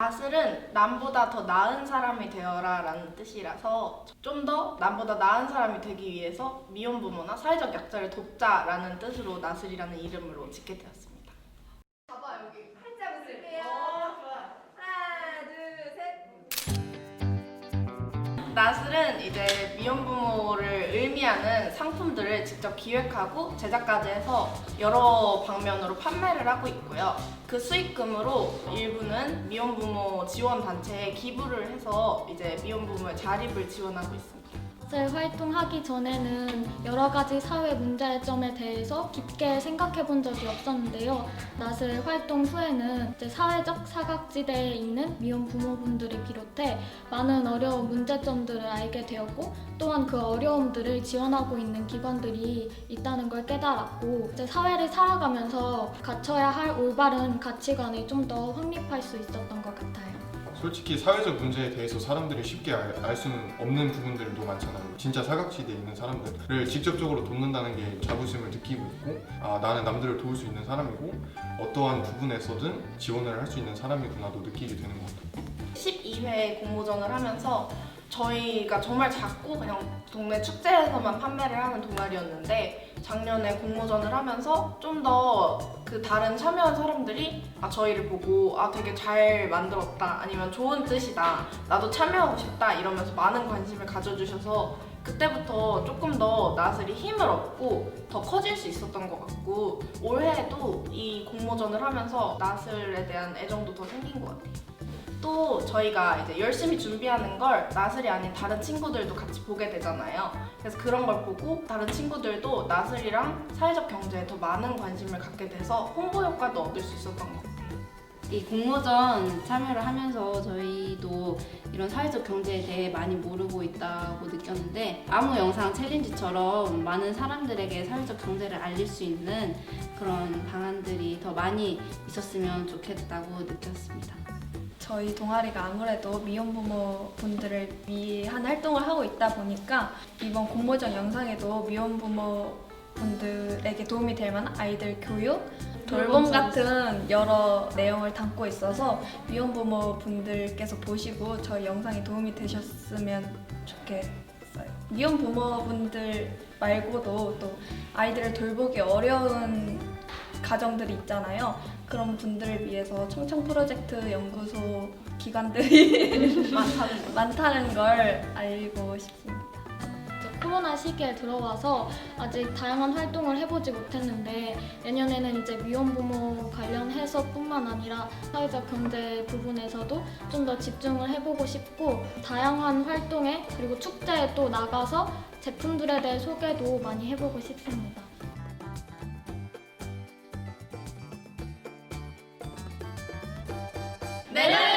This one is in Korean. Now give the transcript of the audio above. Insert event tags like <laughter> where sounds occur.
나슬은 남보다 더 나은 사람이 되어라 라는 뜻이라서 좀 더 남보다 나은 사람이 되기 위해서 미혼 부모나 사회적 약자를 돕자 라는 뜻으로 나슬이라는 이름으로 짓게 되었습니다. 나슬은 이제 미혼 부모를 의미하는 상품들을 직접 기획하고 제작까지 해서 여러 방면으로 판매를 하고 있고요. 그 수익금으로 일부는 미혼 부모 지원 단체에 기부를 해서 이제 미혼 부모의 자립을 지원하고 있습니다. 을 활동하기 전에는 여러 가지 사회 문제점에 대해서 깊게 생각해 본 적이 없었는데요. 낯을 활동 후에는 이제 사회적 사각지대에 있는 미혼 부모분들을 비롯해 많은 어려운 문제점들을 알게 되었고 또한 그 어려움들을 지원하고 있는 기관들이 있다는 걸 깨달았고 이제 사회를 살아가면서 갖춰야 할 올바른 가치관을 좀 더 확립할 수 있었던 것 같아요. 솔직히 사회적 문제에 대해서 사람들이 쉽게 알, 알 수는 없는 부분들도 많잖아요. 진짜 사각지대에 있는 사람들을 직접적으로 돕는다는 게 자부심을 느끼고 있고, 아, 나는 남들을 도울 수 있는 사람이고, 어떠한 부분에서든 지원을 할 수 있는 사람이구나도 느끼게 되는 것 같아요. 12회 공모전을 하면서 저희가 정말 작고 그냥 동네 축제에서만 판매를 하는 동아리였는데 작년에 공모전을 하면서 좀 더 그 다른 참여한 사람들이 아 저희를 보고 아 되게 잘 만들었다 아니면 좋은 뜻이다 나도 참여하고 싶다 이러면서 많은 관심을 가져주셔서 그때부터 조금 더 나슬이 힘을 얻고 더 커질 수 있었던 것 같고 올해도 이 공모전을 하면서 나슬에 대한 애정도 더 생긴 것 같아요. 또 저희가 이제 열심히 준비하는 걸 나슬이 아닌 다른 친구들도 같이 보게 되잖아요. 그래서 그런 걸 보고 다른 친구들도 나슬이랑 사회적 경제에 더 많은 관심을 갖게 돼서 홍보 효과도 얻을 수 있었던 것 같아요. 이 공모전 참여를 하면서 저희도 이런 사회적 경제에 대해 많이 모르고 있다고 느꼈는데 아무 영상 챌린지처럼 많은 사람들에게 사회적 경제를 알릴 수 있는 그런 방안들이 더 많이 있었으면 좋겠다고 느꼈습니다. 저희 동아리가 아무래도 미혼부모 분들을 위한 활동을 하고 있다 보니까 이번 공모전 영상에도 미혼부모 분들에게 도움이 될 만한 아이들 교육, 돌봄 같은 여러 내용을 담고 있어서 미혼부모 분들께서 보시고 저희 영상이 도움이 되셨으면 좋겠어요. 미혼부모 분들 말고도 또 아이들을 돌보기 어려운 가정들이 있잖아요. 그런 분들을 위해서 청청 프로젝트 연구소 기관들이 <laughs> 많다는 거. 많다는 걸 알고 싶습니다. 코로나 시기에 들어와서 아직 다양한 활동을 해보지 못했는데 내년에는 이제 미혼 부모 관련해서 뿐만 아니라 사회적 경제 부분에서도 좀 더 집중을 해보고 싶고 다양한 활동에 그리고 축제에 또 나가서 제품들에 대해 소개도 많이 해보고 싶습니다. 내년에